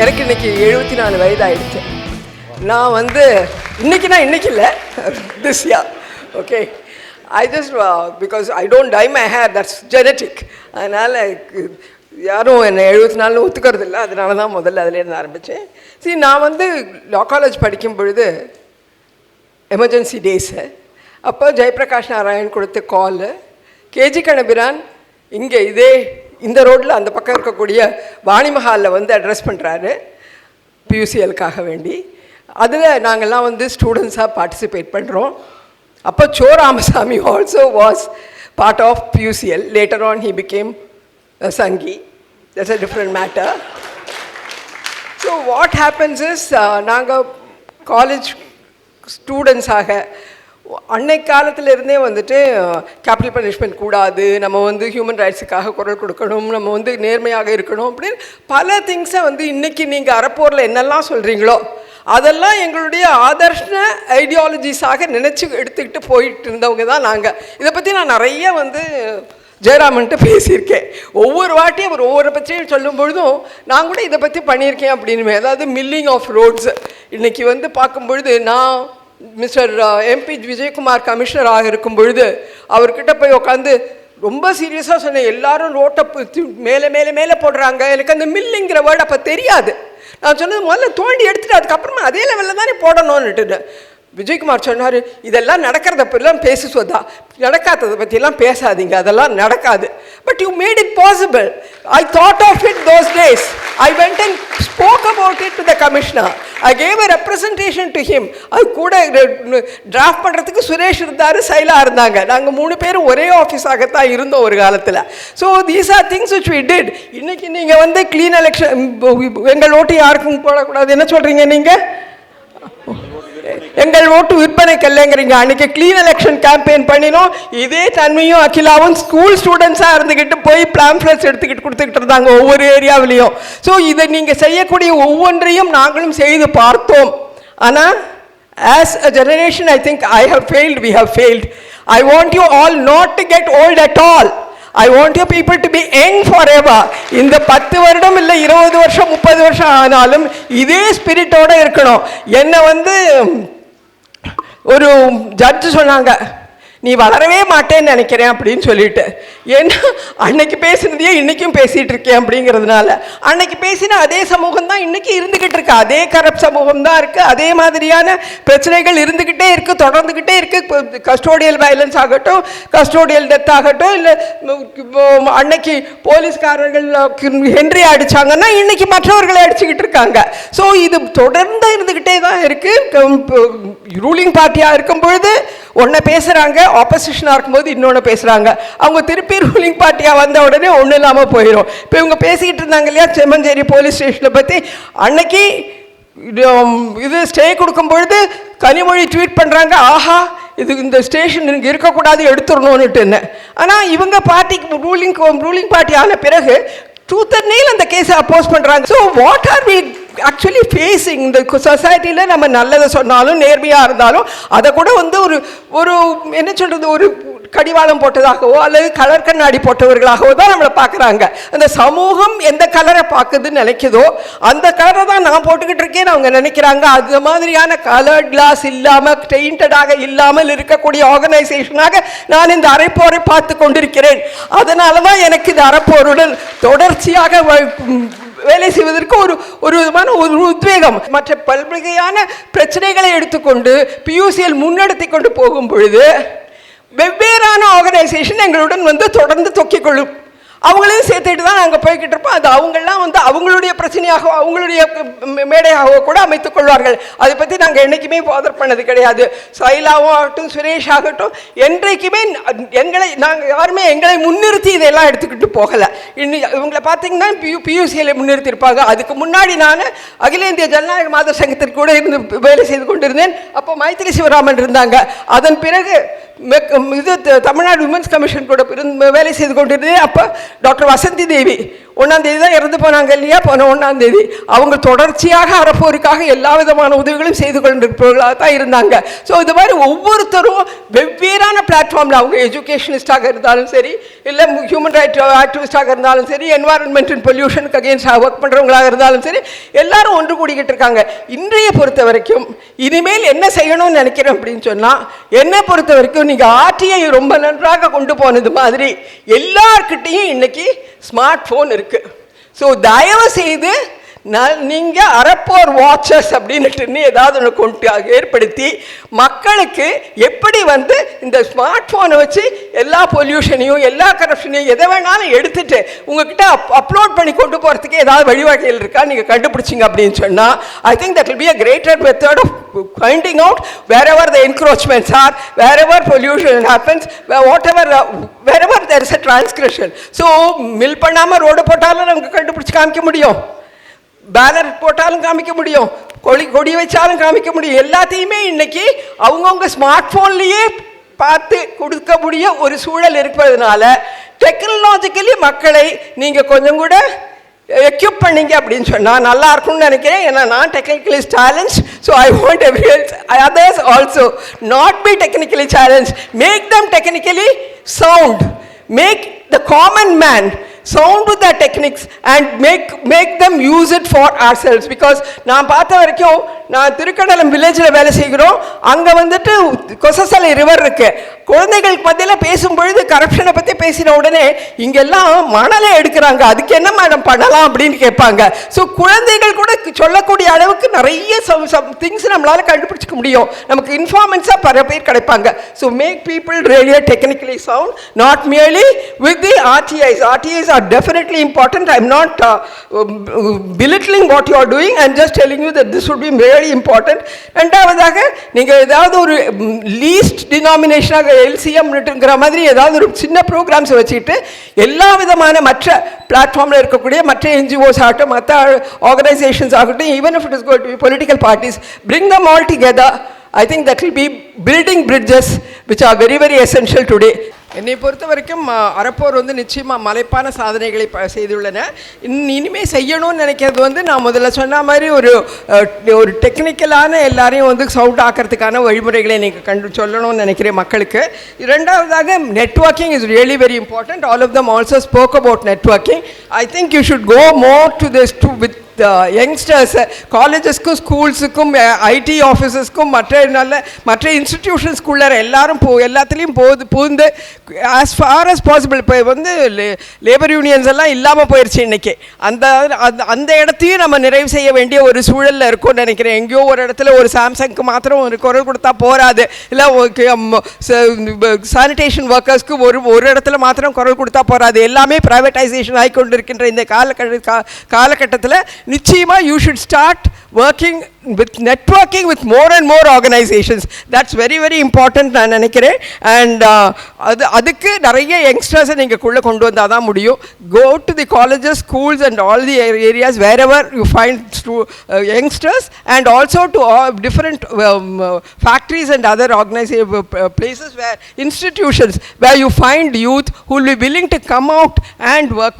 எனக்கு இன்னைக்கு எழுபத்தி நாலு வயது ஆயிடுச்சு நான் வந்து இன்னைக்கு நான் இன்னைக்கு இல்லை. This yeah okay I just because I don't dye my hair that's genetic அதனால் யாரும் என்னை எழுபத்தி நாலு ஒத்துக்கிறது இல்லை. அதனால தான் முதல்ல அதுலேருந்து ஆரம்பித்தேன் சரி நான் வந்து லா காலேஜ் படிக்கும் பொழுது எமர்ஜென்சி டேஸு அப்போ ஜெயபிரகாஷ் நாராயண் கொடுத்த காலு கேஜி கணபிரான் இங்கே இதே இந்த ரோட்டில் அந்த பக்கம் இருக்கக்கூடிய வாணிமஹாலில் வந்து அட்ரஸ் பண்ணுறாரு பியூசிஎலுக்காக வேண்டி. அதில் நாங்கள்லாம் வந்து ஸ்டூடெண்ட்ஸாக பார்ட்டிசிபேட் பண்ணுறோம் அப்போ so Ramasamy also was part of PUCL later on he became Sanghi that's a different matter so what happens is நாங்கள் காலேஜ் ஸ்டூடெண்ட்ஸாக அன்னை காலத்துல இருந்தே வந்துட்டு கேபிட்டல் பனிஷ்மெண்ட் கூடாது நம்ம வந்து ஹியூமன் ரைட்ஸுக்காக குரல் கொடுக்கணும் நம்ம வந்து நேர்மையாக இருக்கணும் அப்படின்னு பல திங்ஸை வந்து இன்றைக்கி நீங்கள் அறப்போரில் என்னெல்லாம் சொல்கிறீங்களோ அதெல்லாம் எங்களுடைய ஆதர்ஷ ஐடியாலஜிஸாக நினச்சி எடுத்துக்கிட்டு போயிட்டு இருந்தவங்க தான் நாங்கள் இதை பற்றி நான் நிறைய வந்து ஜெயராமன்ட்டு பேசியிருக்கேன். ஒவ்வொரு வாட்டியும் அவர் ஒவ்வொரு பற்றியும் சொல்லும் பொழுதும் நான் கூட இதை பற்றி பண்ணியிருக்கேன் அப்படின்னு அதாவது மில்லிங் ஆஃப் ரோட்ஸ் இன்றைக்கி வந்து பார்க்கும் பொழுது நான் மிஸ்டர் எம்பி விஜயகுமார் கமிஷனராக இருக்கும் பொழுது அவர்கிட்ட போய் உட்காந்து ரொம்ப சீரியஸாக சொன்னேன். எல்லாரும் ரோட்டை மேலே மேலே மேலே போடுறாங்க. எனக்கு அந்த மில்லுங்கிற வேர்டு அப்போ தெரியாது. நான் சொன்னது முதல்ல தோண்டி எடுத்துட்டு அதுக்கப்புறமா அதே லெவலில் தானே போடணும்னுட்டு விஜயகுமார் சொன்னார் இதெல்லாம் நடக்கிறத பற்றிலாம் பேசி சொதா நடக்காததை பற்றிலாம் பேசாதீங்க அதெல்லாம் நடக்காது. But you made it possible I thought of it those days I went and spoke about it to the commissioner I gave a representation to him அது கூட டிராஃப்ட் பண்ணுறதுக்கு சுரேஷ் இருந்தார் சைலா இருந்தாங்க. நாங்கள் மூணு பேரும் ஒரே ஆஃபீஸாகத்தான் இருந்தோம் ஒரு காலத்தில். So these are things which we did இன்னைக்கு நீங்கள் வந்து க்ளீன் எலெக்ஷன் எங்கள் ஓட்டு யாருக்கும் போடக்கூடாது. என்ன சொல்கிறீங்க நீங்கள் எங்கள் ஓட்டு விற்பனைக்கு இல்லைங்கிறீங்க அன்னைக்கு க்ளீன் எலெக்ஷன் கேம்பெயின் பண்ணினோம். இதே தன்மையும் அகிலாவும் ஸ்கூல் ஸ்டூடெண்ட்ஸாக இருந்துக்கிட்டு போய் பிளாம்ப்ளெட்ஸ் எடுத்துக்கிட்டு கொடுத்துக்கிட்டு இருந்தாங்க ஒவ்வொரு ஏரியாவிலையும். ஸோ இதை நீங்கள் செய்யக்கூடிய ஒவ்வொன்றையும் நாங்களும் செய்து பார்த்தோம். ஆனால் as a generation I think I have failed we have failed I want you all not to get old at all I want you people to be young forever இந்த பத்து வருடம் இல்லை இருபது வருஷம் முப்பது வருஷம் ஆனாலும் இதே ஸ்பிரிட்டோடு இருக்கணும். என்னை வந்து ஒரு ஜட்ஜு சொன்னாங்க நீ வளரவே மாட்டேன்னு நினைக்கிறேன் அப்படின்னு சொல்லிட்டு. ஏன்னா அன்னைக்கு பேசினதையே இன்னைக்கும் பேசிட்டு இருக்கேன் அப்படிங்கிறதுனால. அன்னைக்கு பேசின அதே சமூகம் தான் இன்னைக்கு இருந்துகிட்டு இருக்கு. அதே கரப் சமூகம் தான் இருக்கு. அதே மாதிரியான பிரச்சனைகள் இருந்துகிட்டே இருக்கு தொடர்ந்துகிட்டே இருக்கு. கஸ்டோடியல் வயலன்ஸ் ஆகட்டும் கஸ்டோடியல் டெத் ஆகட்டும் இல்லை அன்னைக்கு போலீஸ்காரர்கள் ஹென்றி அடிச்சாங்கன்னா இன்னைக்கு மற்றவர்களை அடிச்சுக்கிட்டு இருக்காங்க. ஸோ இது தொடர்ந்து இருந்துகிட்டே தான் இருக்கு. ரூலிங் பார்ட்டியாக இருக்கும் பொழுது ஒன்றை பேசுகிறாங்க ஆப்போசிஷனாக இருக்கும்போது இன்னொன்று பேசுகிறாங்க அவங்க திருப்பி ரூலிங் பார்ட்டியாக வந்த உடனே ஒன்றும் இல்லாமல் போயிடும் இப்போ இவங்க பேசிக்கிட்டு இருந்தாங்க இல்லையா செம்மஞ்சேரி போலீஸ் ஸ்டேஷனை பற்றி அன்னைக்கு இது, ஸ்டே கொடுக்கும் பொழுது கனிமொழி ட்வீட் பண்ணுறாங்க ஆஹா இது இந்த ஸ்டேஷன் இங்கே இருக்கக்கூடாது எடுத்துடணும்னுட்டுன்னு. ஆனால் இவங்க பார்ட்டிக்கு ரூலிங் ரூலிங் பார்ட்டி ஆன பிறகு டூ அண்ட் அந்த கேஸை அப்போஸ் பண்ணுறாங்க so what are we actually facing இந்த சொசைட்டியில் நம்ம நல்லதை சொன்னாலும் நேர்மையாக இருந்தாலும் அதை கூட வந்து ஒரு ஒரு என்ன சொல்கிறது ஒரு கடிவாளம் போட்டதாகவோ அல்லது கலர் கண்ணாடி போட்டவர்களாகவோ தான் நம்மளை பார்க்குறாங்க. அந்த சமூகம் எந்த கலரை பார்க்குதுன்னு நினைக்குதோ அந்த கலரை தான் நான் போட்டுக்கிட்டு இருக்கேன்னு அவங்க நினைக்கிறாங்க. அது மாதிரியான கலர் கிளாஸ் இல்லாமல் பெயிண்டடாக இல்லாமல் இருக்கக்கூடிய ஆர்கனைசேஷனாக நான் இந்த அரைப்போரை பார்த்து கொண்டிருக்கிறேன். அதனால தான் எனக்கு இந்த அரைப்போருடன் தொடர்ச்சியாக வ- வேலை செய்வதற்கு ஒரு ஒரு விதமான ஒரு உத்வேகம். மற்ற பல்வகையான பிரச்சனைகளை எடுத்துக்கொண்டு பியூசிஎல் முன்னெடுத்தி கொண்டு போகும் பொழுது வெவ்வேறான ஆர்கனைசேஷன் எங்களுடன் வந்து தொடர்ந்து தொக்கிக் கொள்ளும் அவங்களையும் சேர்த்துட்டு தான் நாங்கள் போய்கிட்டு இருப்போம். அது அவங்களாம் வந்து அவங்களுடைய பிரச்சனையாகவோ அவங்களுடைய மேடையாகவோ கூட அமைத்துக் கொள்வார்கள். அதை பற்றி நாங்கள் என்றைக்குமே பாதர் பண்ணது கிடையாது. சைலாவும் ஆகட்டும் சுரேஷ் ஆகட்டும் என்றைக்குமே எங்களை நாங்கள் யாருமே எங்களை முன்னிறுத்தி இதெல்லாம் எடுத்துக்கிட்டு போகலை. இன்னும் இவங்களை பார்த்தீங்கன்னா பியூ பியூசியில் முன்னிறுத்தியிருப்பாங்க. அதுக்கு முன்னாடி நான் அகில இந்திய ஜனநாயக மாதர் சங்கத்திற்கு கூட இருந்து வேலை செய்து கொண்டிருந்தேன். அப்போ மைத்திரி சிவராமன் இருந்தாங்க. அதன் பிறகு இது த- தமிழ்நாடு உமன்ஸ் கமிஷன் கூட இருந்து வேலை செய்து கொண்டிருந்தேன் அப்போ டாக்டர் வசந்தி தேவி ஒன்றாம் தேதி தான் இறந்து போனாங்க இல்லையா? போன ஒன்றாம் தேதி. அவங்க தொடர்ச்சியாக அறப்போருக்காக எல்லா விதமான உதவிகளும் செய்து கொண்டிருப்பவர்களாக தான் இருந்தாங்க. ஸோ இது மாதிரி ஒவ்வொருத்தரும் வெவ்வேறான பிளாட்ஃபார்மில் அவங்க எஜுகேஷனிஸ்டாக இருந்தாலும் சரி இல்லை ஹியூமன் ரைட் ஆக்டிவிஸ்டாக இருந்தாலும் சரி என்வாரன்மெண்ட் அண்ட் பொல்யூஷனுக்கு அகேன்ஸ்டாக ஒர்க் பண்ணுறவங்களாக இருந்தாலும் சரி எல்லாரும் ஒன்று கூடிக்கிட்டு இருக்காங்க. இன்றைய பொறுத்த வரைக்கும் இனிமேல் என்ன செய்யணும்னு நினைக்கிறேன் அப்படின்னு சொன்னால் என்னை பொறுத்த வரைக்கும் நீங்கள் ஆட்சியை ரொம்ப நன்றாக கொண்டு போனது மாதிரி எல்லார்கிட்டேயும் இன்னைக்கு ஸ்மார்ட் ஃபோன் இருக்குது ஸோ தயவு செய்து நீங்கள் அறப்போர் வாட்சஸ் அப்படின்னுட்டு ஏதாவது ஒன்று கொண்டு ஏற்படுத்தி மக்களுக்கு எப்படி வந்து இந்த ஸ்மார்ட் ஃபோனை வச்சு எல்லா பொல்யூஷனையும் எல்லா கரப்ஷனையும் எதை வேணாலும் எடுத்துட்டு உங்ககிட்ட அப் அப்லோட் பண்ணி கொண்டு போகிறதுக்கு ஏதாவது வழிவகைகள் இருக்கா? நீங்கள் கண்டுபிடிச்சிங்க அப்படின்னு சொன்னால் I think that will be a greater method of finding out wherever ever the encroachments are pollution ever pollution uh, wherever there is a ever So, a transcription so mill பண்ணாமல் ரோடு போட்டாலும் நமக்கு கண்டுபிடிச்சி காமிக்க முடியும். Banner போட்டாலும் காமிக்க முடியும். கொடி கொடி வச்சாலும் காமிக்க முடியும். எல்லாத்தையுமே இன்னைக்கு அவங்கவுங்க ஸ்மார்ட் ஃபோன்லேயே பார்த்து கொடுக்க முடிய ஒரு சூழல் இருப்பதனால டெக்னாலஜிக்கலி மக்களை நீங்கள் கொஞ்சம் கூட எக்யூப் பண்ணீங்க அப்படின்னு சொன்னால் நல்லா இருக்கும்னு நினைக்கிறேன். ஏன்னா நான் technically challenge so I want every others also not be technically challenge make them technically sound make the common man sound the techniques and make make them use it for ourselves because நான் பார்த்த வரைக்கும் நான் திருக்கடலம் வில்லேஜில் வேலை செய்கிறோம். அங்கே வந்துட்டு கொசசலை river இருக்குது குழந்தைகளுக்கு மத்தியில் பேசும்பொழுது கரப்ஷனை பற்றி பேசின உடனே இங்கெல்லாம் மணலை எடுக்கிறாங்க. அதுக்கு என்ன மேடம் பண்ணலாம் அப்படின்னு கேட்பாங்க. ஸோ குழந்தைகள் கூட சொல்லக்கூடிய அளவுக்கு நிறைய திங்ஸ் நம்மளால் கண்டுபிடிச்சிக்க முடியும். நமக்கு இன்ஃபார்மன்ஸாக பல பேர் கிடைப்பாங்க. So make people radio technically sound not merely with the RTIs RTIs are definitely important I'm not uh, um, belittling what what doing and just I'm you telling திஸ் that this would இம்பார்ட்டன்ட் ரெண்டாவதாக நீங்கள் ஏதாவது ஒரு least டினாமினேஷனாக எல்சிஎம்னுட்டுங்கிற மாதிரி ஏதாவது ஒரு சின்ன programs வச்சுக்கிட்டு எல்லா விதமான மற்ற பிளாட்ஃபார்மில் இருக்கக்கூடிய மற்ற என்ஜிஓஸ் ஆகட்டும் மற்ற ஆர்கனைசேஷன்ஸ் ஆகட்டும் even if it is got political parties bring them all together I think that will be building bridges which are very very essential today என்னை பொறுத்த வரைக்கும் அறப்போர் வந்து நிச்சயமாக மலைப்பான சாதனைகளை செய்துள்ளன இன் இனிமே செய்யணும்னு நினைக்கிறது வந்து நான் முதல்ல சொன்ன மாதிரி ஒரு ஒரு டெக்னிக்கலான எல்லாரையும் வந்து சவுண்ட் ஆக்கிறதுக்கான வழிமுறைகளை நீங்கள் கண்டு சொல்லணும்னு நினைக்கிறேன் மக்களுக்கு. இரண்டாவதாக networking is really very important all of them also spoke about networking I think you should go more to this to with youngsters காலேஜஸ்க்கும் ஸ்கூல்ஸுக்கும் ஐடி ஆஃபீஸஸ்க்கும் மற்ற நல்ல மற்ற இன்ஸ்டிடியூஷன்ஸ்குள்ள எல்லாரும் போ எல்லாத்துலேயும் போது பூந்து ஆஸ் ஃபார் அஸ் பாசிபிள் இப்போ வந்து லேபர் யூனியன்ஸ் எல்லாம் இல்லாமல் போயிடுச்சு இன்றைக்கி அந்த அந்த- அந்த இடத்தையும் நம்ம நிறைவு செய்ய வேண்டிய ஒரு சூழலில் இருக்கும்னு நினைக்கிறேன். எங்கேயோ ஒரு இடத்துல ஒரு சாம்சங்க்கு மாத்திரம் ஒரு குரல் கொடுத்தா போராது இல்லை சானிடேஷன் ஒர்க்கர்ஸ்க்கு ஒரு ஒரு இடத்துல மாத்திரம் குரல் கொடுத்தா போகாது எல்லாமே ப்ரைவேட்டைசேஷன் ஆகிக்கொண்டிருக்கின்ற இந்த காலகட்ட கா- காலகட்டத்தில் நிச்சயமாக you should start working with networking with more and more organisations that's very very important நான் நினைக்கிறேன். அண்ட் அது அதுக்கு நிறைய யங்ஸ்டர்ஸை நீங்கள் குள்ளே கொண்டு வந்தால் தான் முடியும். Go to the colleges schools and all the areas wherever you find youngsters and also to different um, uh, factories and other organization uh, places where institutions where you find youth who will be willing to come out and work